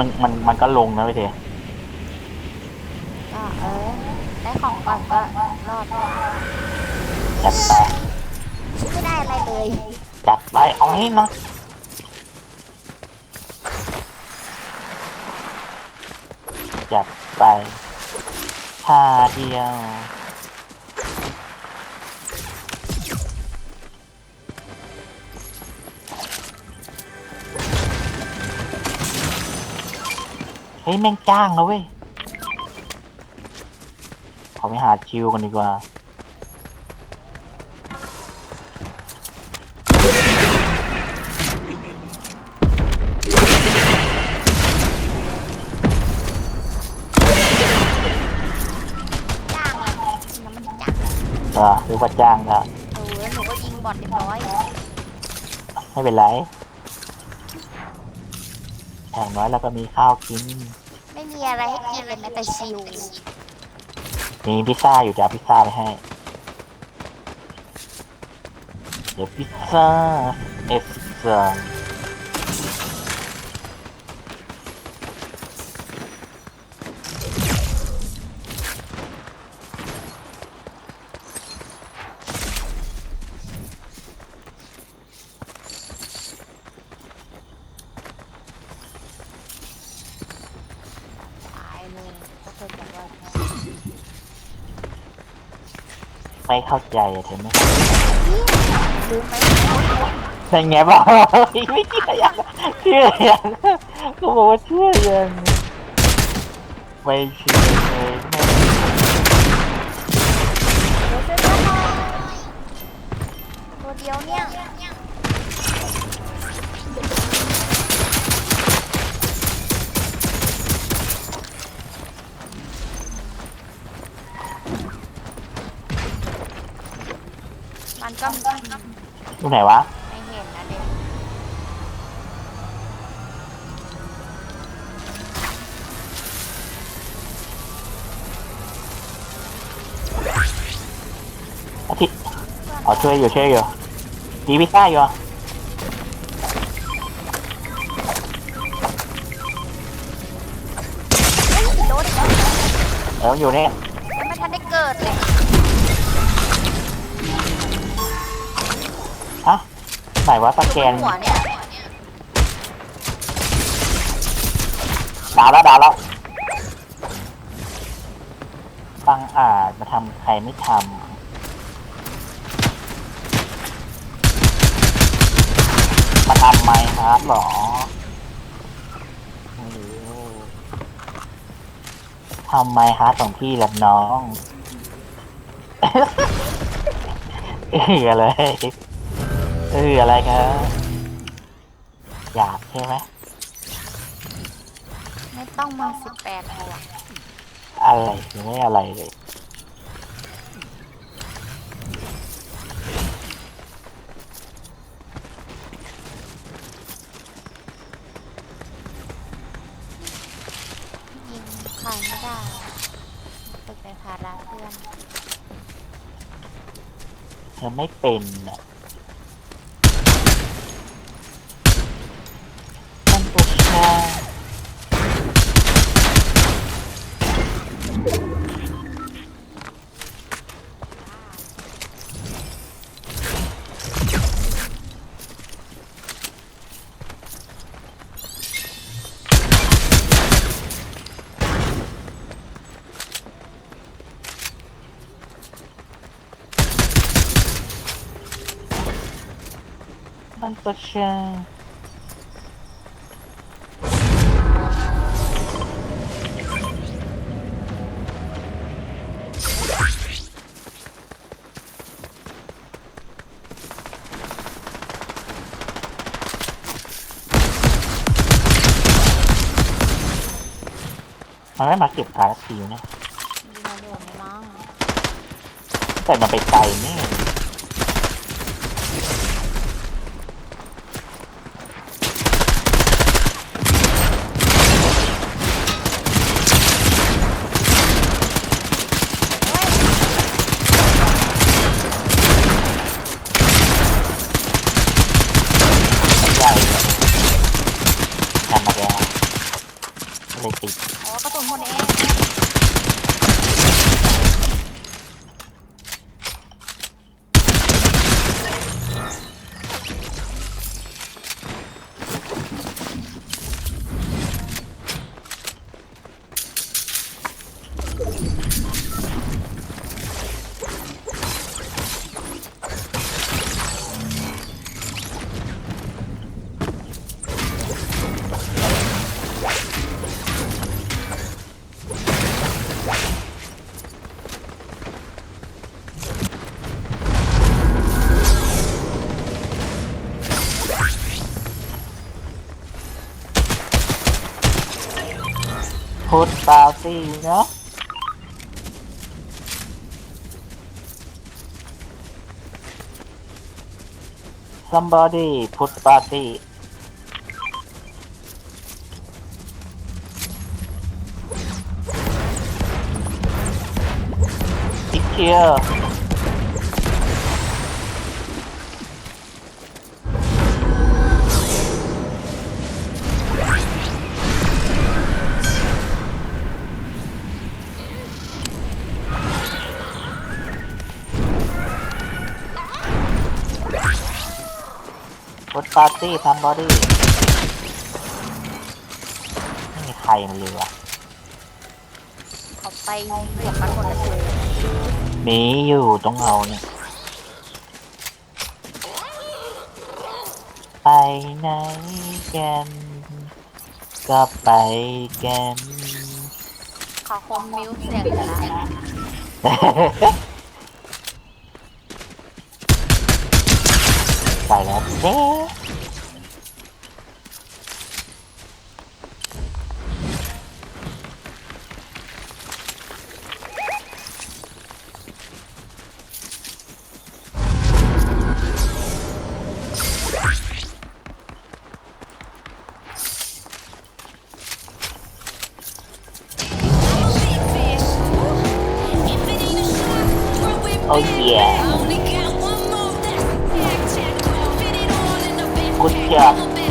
ที่มันมันมันก็ลงนะพี่เทก็เออ ได้ของก่อนก็รอดจัดไปไม่ได้อะไรเลย จัดไปเอาให้นะจัดไปท่าเดียว ฮ้ยแม่งจ้างนะเว้ยขอไปหาชิวกันดีกว่า จ้างอะน้ำมันจังเออหรือว่าจ้างก็เออแล้วหนูก็ยิงบอดเรียบร้อยไม่เป็นไรอย่างน้อยเราก็มีข้าวกินไมีอะไรให้กินเลยแม้แต่ชิวมีพิซซ่าอยู่จ้ะพิซซ่าไปให้ เดี๋ยวพิซซ่าเอฟซ่าตายเลยก็เคยบอกว่า ไม่เข้าใจอะเห็นไหมลืมไปใช่ไงบ้างไม่เชื่อยังเชื่อยังก็บอกว่าเชื่อยังไม่เชื่อเลยไม่เดี๋ยวช่วยด้วยหน่อยตัวเดียวเนี่ย ตรงไหนวะ ไม่เห็นนะเด็กอาทิตย์อ๋อช่วยอยู่ช่วยอยู่ดีพิซซ่าอยู่อะเฮ้ยโดนอีกแล้วเอออยู่นี่ยังไม่ทันได้เกิดเลย ไหนวะสแกนหัวเนี่ยดาวแล้วดาวแล้วฟังอาจมาทำใครไม่ทำมาทำไมครับหรอไม่รู้ทำไมฮะของพี่ละน้อง เอออะไร เอออะไรครับอยากใช่ไหมไม่ต้องมาสิบแปดหัวอะไรยังไม่อะไรเลย ยิงใครไม่ได้ตึกในภาระเพื่อน เธอไม่เป็นอะ มัน มันไม่มาเก็บการดทีนะ ยิงมาโดนมั้งแต่มันไปไกลแน่ใหญ่เลย ธปาซี่เนาะซัมบอดี้พุทธปาซี่อีกเชียร์าร์ตี้ทำบอดี้ไม่มีใครมันเลยว่ะเขาไปเหยียบมันหมดเลยหนีอยู่ตรงเราเนี่ย ไปไหนกัน ก็ไปกันเขาคงมิวเสียงอยู่แล้วไปแล้วเจ๊ 我姐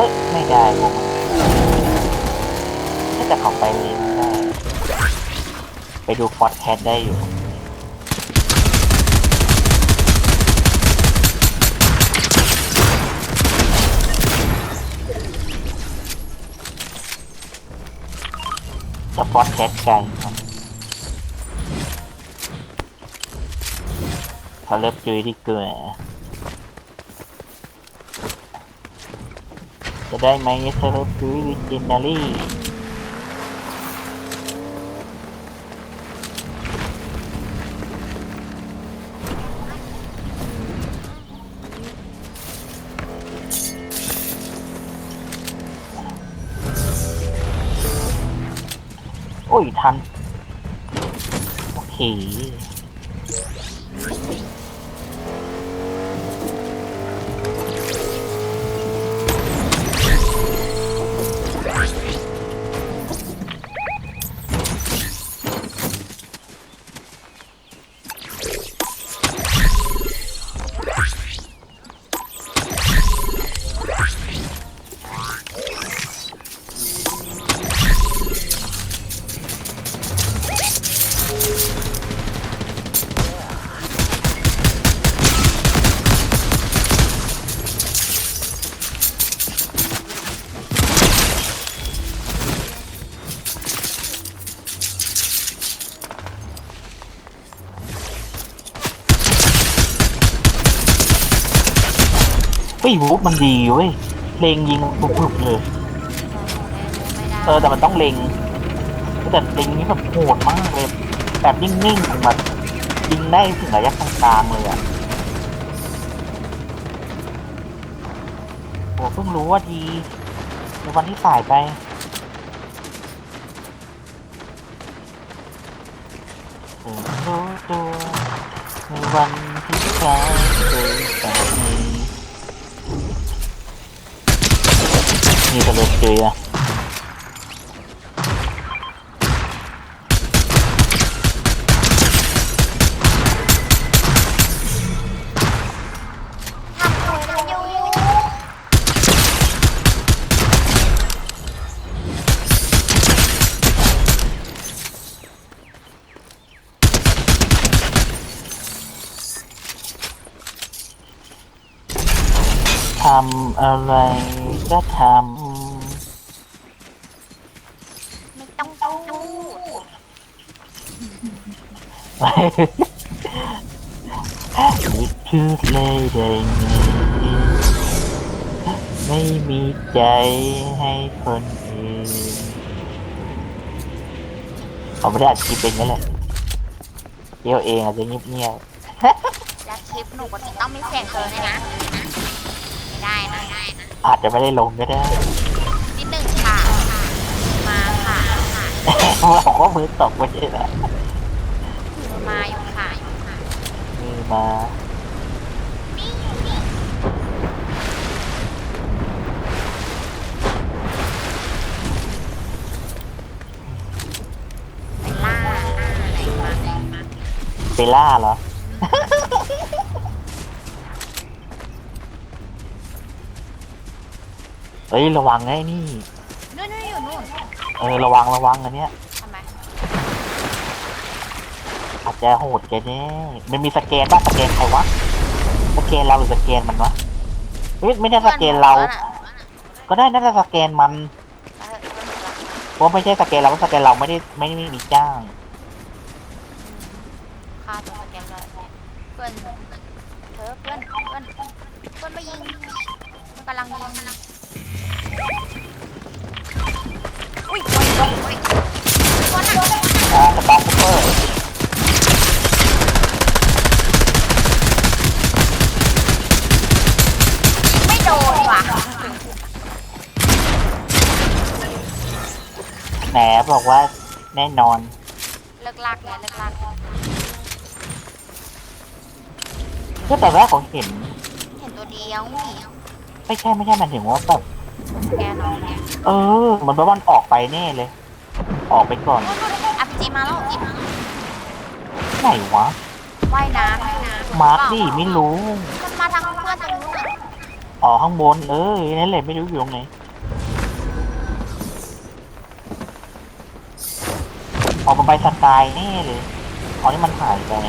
เอ้ยไม่ได้ผมน่าจะเข้าไปเลยไม่ได้ ไปดูฟอร์ดแคทได้อยู่สปอตแคทไกลครับเขาเลิฟจุยที่เกลือ จะได้ไหมเซเลบจุยวิจินารี่โอ้ย ทัน โอเค ยวูฟมันดีเว้ยเลงยิงปุ๊บๆเลยเออแต่มันต้องเลงแต่เลงนี้แบบโหดมากเลยแบบนิ่งๆแบบยิงได้ถึงระยะกลางๆเลยอะโหเพิ่งรู้ว่าดีในวันที่สายไปเพิ่งรู้ตัวในวันที่สายเกิ นแบบนี้นี่ก็เลยเจออะทำอะไรก็ทไม่ต้องพูดำ ไม่พูดเลยได้ไงไม่มีใจให้คนอื่นเขาไม่ได้อัดคลิปเองนั่นแหละเดี๋ยวเองอาจจะเงียบแล้วคลิปหนูก็ต้องมีเสียงเธอด้วยนะไม่ได้นะได้นะๆอาจจะไม่ได้ลงก็ได้ นิดหนึ่งค่ะ มาค่ะค่ะเราก็มือตกไปใช่ไหม มาอยู่ค่ะอยู่ค่ะมือมานี่นี่ไปล่าอะไรมาอะไรมาไปล่าเหรอ เฮ้ย ระวังไอ้นี่ นู่นนู่นอยู่นู่น เออ ระวังระวังอันเนี้ย จะโหดแกแน่มันมีสแกนบ้างสแกนใครวะสแกนเราหรือสแกนมันวะเฮ้ยไม่ได้สแกนเรา ก็ได้น่าจะสแกนมันเพราะไม่ใช่สแกนเราเพราะสแกนเราไม่ได้ไม่ได้มีจ้างฆ่าตัวสแกนเลยเพื่อนเธอเพื่อนเพื่อนเพื่อนไมายิงมันกำลังยิง แหนบอกว่าแน่นอน เลิกลักเนี่ยเลิกลักก็แต่แรกของเห็น เห็นตัวเดียวนี่ไม่ใช่ไม่ใช่มันถึงว่าแบบแกน้องเนี่ยเออมันว่ามันออกไปแน่เลย ออกไปก่อนอาพีจีมาแล้วไหนวะว่ายน้ำว่ายน้ำมาร์คดิไม่รู้ มันมาทางเพื่อนทางนู้นอะอ๋อข้างบนเออนั่นแหละไม่รู้อยู่ตรงไหน ออกมาใบสกายแน่เลยอ๋อนี่มันหายไปเ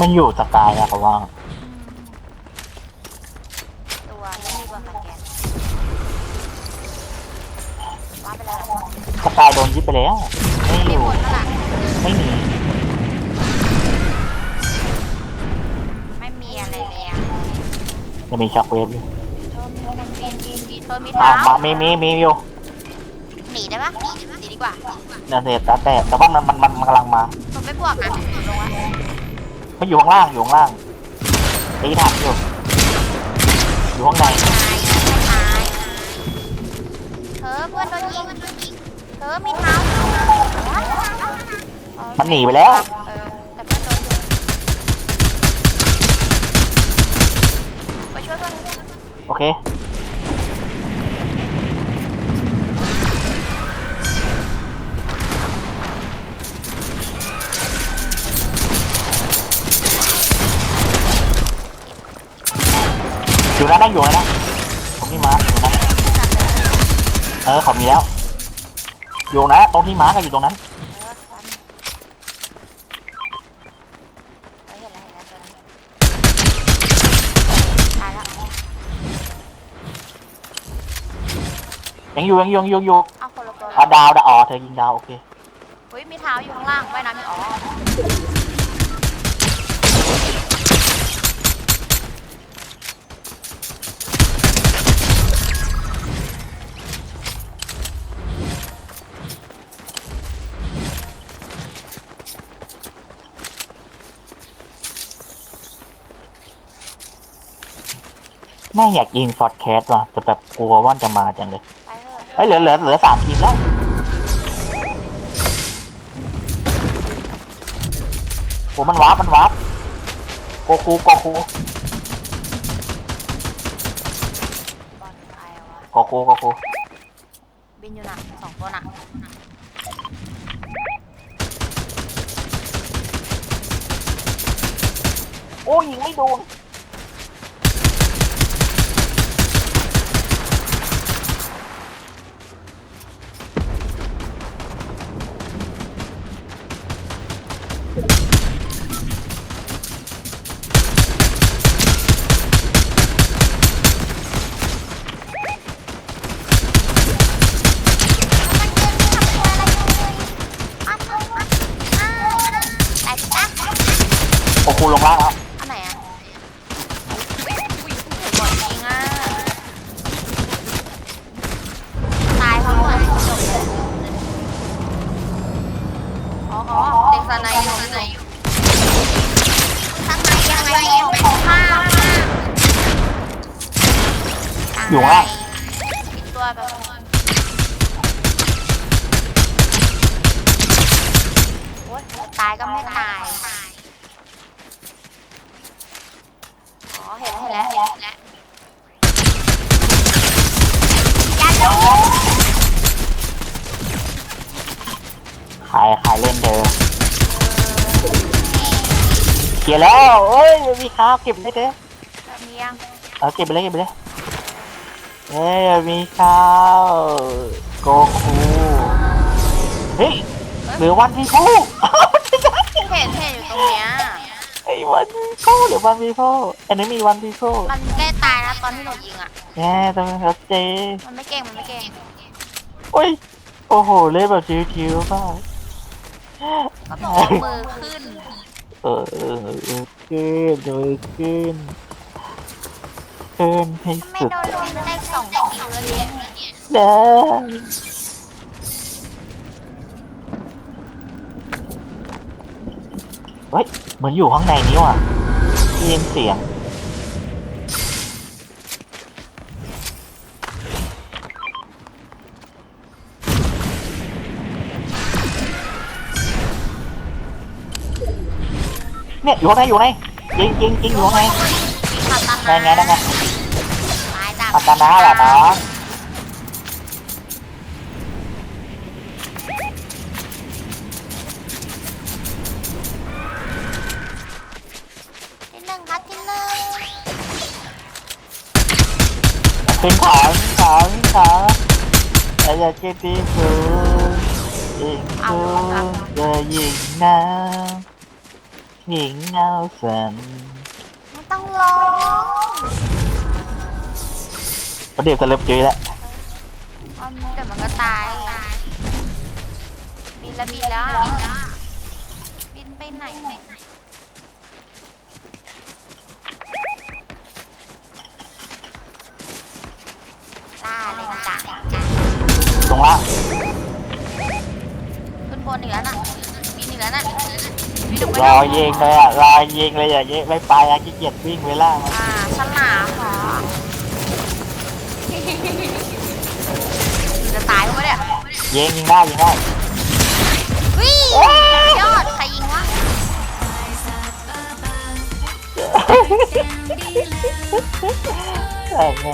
มันอยู่สกายอะเขาว่าตัวไม่มีบนสแกนว่าไปแล้วสกายโดนยึดไปแล้ว ไม่อมียู่บนแล้วล่ะไม่มี ไม่มีอะไรเลยอะจะมีช็อคเวฟอยู่มีคนปีนปีนปีนเธอมีอ้าเท้าวมามีมีมีอยู่หนีได้ปะหนีหนีดีกว่าเนี่ยเสร็จแต่แต่แต่ว่ามันมันมันมันกำลังมาเธอไม่บวกนะลงวะ มันอยู่ข้างล่างอยู่ข้างล่างตีถักอยู่อยู่ข้างในตายไม่ตายเธอเพื่อนโดนยิงเธอมีเท้ามันหนีไปแล้วเออแต่เพื่อนโดนอยู่ไปช่วยเพื่อนโอเค อยู่นะตวนั่งอยู่แล้วนะผมที่มาร์กอยู่นะเออขอมีแล้วอยู่นะตรงที่มาร์กอยู่ตรงนั้นยังอยู่ยังอยู่ยังอยู่เอาะดาวดาวอ๋อเธอยิงดาวโอเคเฮ้ยมีเท้าอยู่ข้างล่างไม่าน้ำมีอ๋อ แม่งอยากยิงฟอร์ดแคสว่ะแต่แบบกลัวว่าจะมาจังเลยไปเถอะเฮ้ยเหลือเหลือเหลือสามทีมแล้วโอ้มันวาร์ปมันวาร์ปโกคูโกคูบอลใครวะโกคูโกคูบินอยู่น่ะสองตัวน่ะโอ้ยิงไม่โดน แล้วเห็นแล้วเห็นแล้วอย่าดูขายขายเล่นเดิมเคลียร์แล้วเอ้ยไม่มีข้าวเก็บได้เด้อแบบนี้ยังเออเก็บไปเลยเก็บไปเลยเอ้ยมีข้าวโกคูเฮ้ยเหลือวันพีโพเห็นเห็นอยู่ตรงเนี้ย ไอ้วันพีโพหรือวันพีโพอันนี้มีวันพีโพมันใกล้ตายนะตอนที่หนูยิงอะแน่ต้องครับเจมันไม่เก่งมันไม่เก่งโอ้ยโอ้โหเล่นแบบชิวๆเปล่าก็บอกว่ามือขึ้นเออเออเออขึ้นเออขึ้นขึ้นให้ไม่สุดโดนลุมได้สองคิวแล้วเนี่ยเด้อ เฮ้ยเหมือนอยู่ข้างในนี้ว่ะได้ยินเสียง เนี่ยอยู่ข้างในอยู่ข้างในยิงยิงยิงอยู่ข้างในขัดตันได้ไงได้ไงตายจ้ะอัตนาเหรอน้อง ขึ้นขาขึ้นขาขึ้นขาแต่อยากกินที่สูงยิงสูงจะยิงน้ำยิงเงาสันไม่ต้องร้องประเดี๋ยวจะเลิฟจุ้ยแล้วเดี๋ยวมันก็ตายบินแล้วบินแล้วบินไปไหน งล่างขึ้นบนอีกแล้วน่ะบินอีกแล้วน่ะบินออกไปรอยิงเลยอะรอยิงเลยอย่าเยอะไม่ไปอะขี้เกียจวิ่งเวลาอ่าฉลามเหรอจะตายวะเนี่ยยิงยิงได้ยิงได้วิ่งยอดใครยิงวะแต่ไง